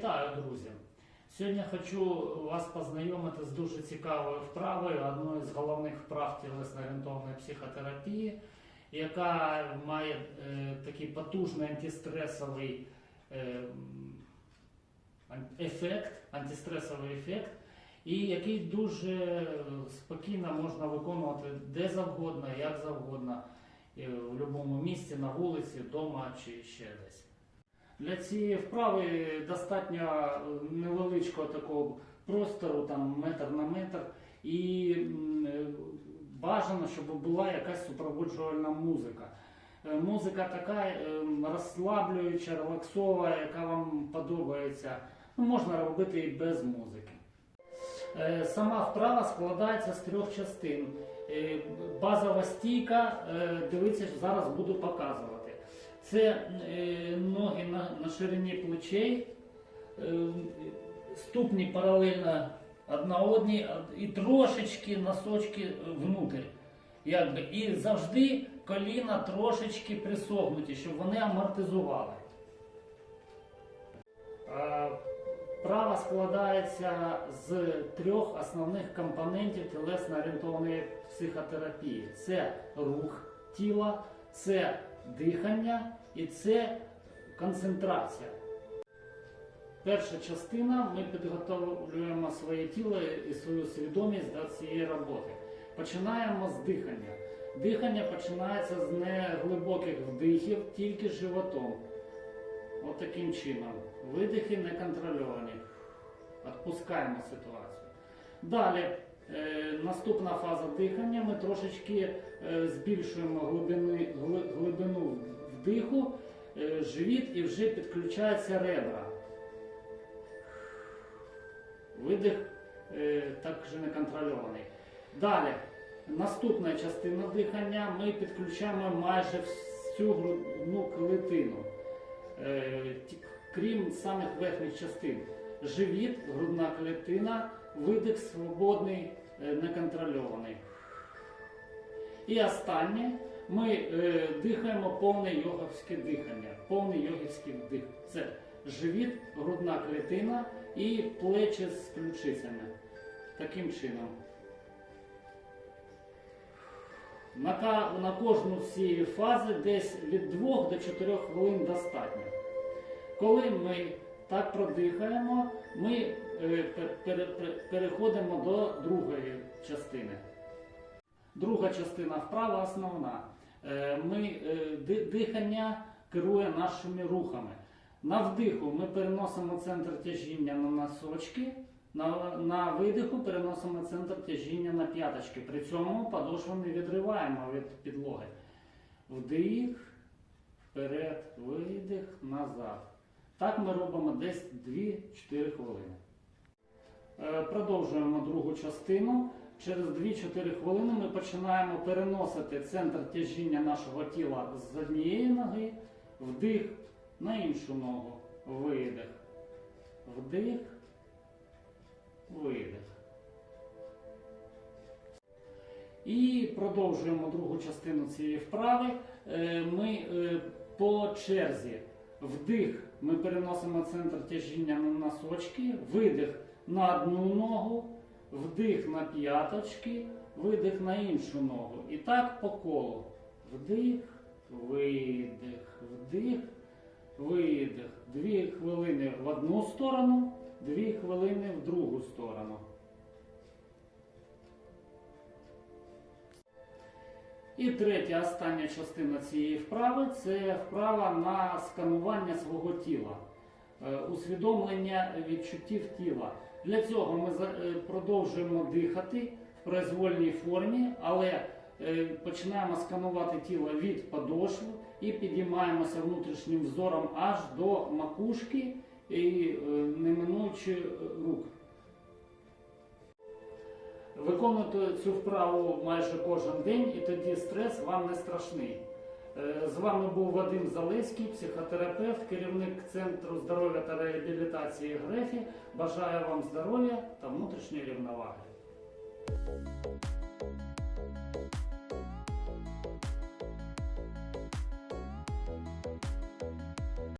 Вітаю, друзі! Сьогодні хочу вас познайомити з дуже цікавою вправою, одною з головних вправ тілесно-орієнтовної психотерапії, яка має е, такий потужний антистресовий е, ефект, антистресовий ефект, і який дуже спокійно можна виконувати де завгодно, як завгодно, в будь-якому місці, на вулиці, вдома чи ще десь. Для цієї вправи достатньо е, невеличкого такого простору, там метр на метр, і е, бажано, щоб була якась супроводжувальна музика. Е, Музика така розслаблююча, релаксова, яка вам подобається. Ну, можна робити і без музики. Сама вправа складається з трьох частин. Базова стійка, дивіться, зараз буду показувати. Це е, ноги на, на ширині плечей, е, ступні паралельно одна одній і трошечки носочки внутрі. Якби. І завжди коліна трошечки присогнуті, щоб вони амортизували. Права складається з трьох основних компонентів тілесно-орієнтованої психотерапії: це рух тіла, це дихання і це концентрація. Перша частина ми підготовлюємо своє тіло і свою свідомість до цієї роботи. Починаємо з дихання. Дихання починається з неглибоких вдихів, тільки животом. От таким чином. Видихи неконтрольовані. Відпускаємо ситуацію. Далі, наступна фаза дихання. Ми трошечки е, збільшуємо глибини, глибину вдиху, е, живіт і вже підключаються ребра. Видих е, також неконтрольований. Далі, наступна частина дихання. Ми підключаємо майже всю грудну клітину. Е, крім самих верхніх частин. Живіт, грудна клітина, видих свободний, е, неконтрольований. І останнє ми е, дихаємо повне йоговське дихання, повний йогівський вдих. Це живіт, грудна клітина і плечі з ключицями. Таким чином. На, на кожну з цієї фази десь від 2 до 4 хвилин достатньо. Коли ми так продихаємо, ми е, пер- пере- пере- переходимо до другої частини. Друга частина вправа основна. Е, Ми, е, дихання керує нашими рухами. На вдиху ми переносимо центр тяжіння на носочки, на, на видиху переносимо центр тяжіння на п'яточки. При цьому подошву не відриваємо від підлоги. Вдих, вперед, видих, назад. Так ми робимо десь 2-4 хвилини. Е, Продовжуємо другу частину. Через 2-4 хвилини ми починаємо переносити центр тяжіння нашого тіла з однієї ноги, вдих на іншу ногу, видих. Вдих, видих. І продовжуємо другу частину цієї вправи. Е, Ми е, по черзі вдих ми переносимо центр тяжіння на носочки, видих на одну ногу, вдих на п'яточки, видих на іншу ногу. І так по колу. Вдих, видих, вдих, видих. Дві хвилини в одну сторону, дві хвилини в другу сторону. І третя, остання частина цієї вправи це вправа на сканування свого тіла, е, усвідомлення відчуттів тіла. Для цього ми е, продовжуємо дихати в произвольній формі, але е, починаємо сканувати тіло від подошв і підіймаємося внутрішнім взором аж до макушки і е, неминуючи е, рук. Виконуйте цю вправу майже кожен день, і тоді стрес вам не страшний. Е, З вами був Вадим Залеський, психотерапевт, керівник Центру здоров'я та реабілітації Грефі. Бажаю вам здоров'я та внутрішньої рівноваги.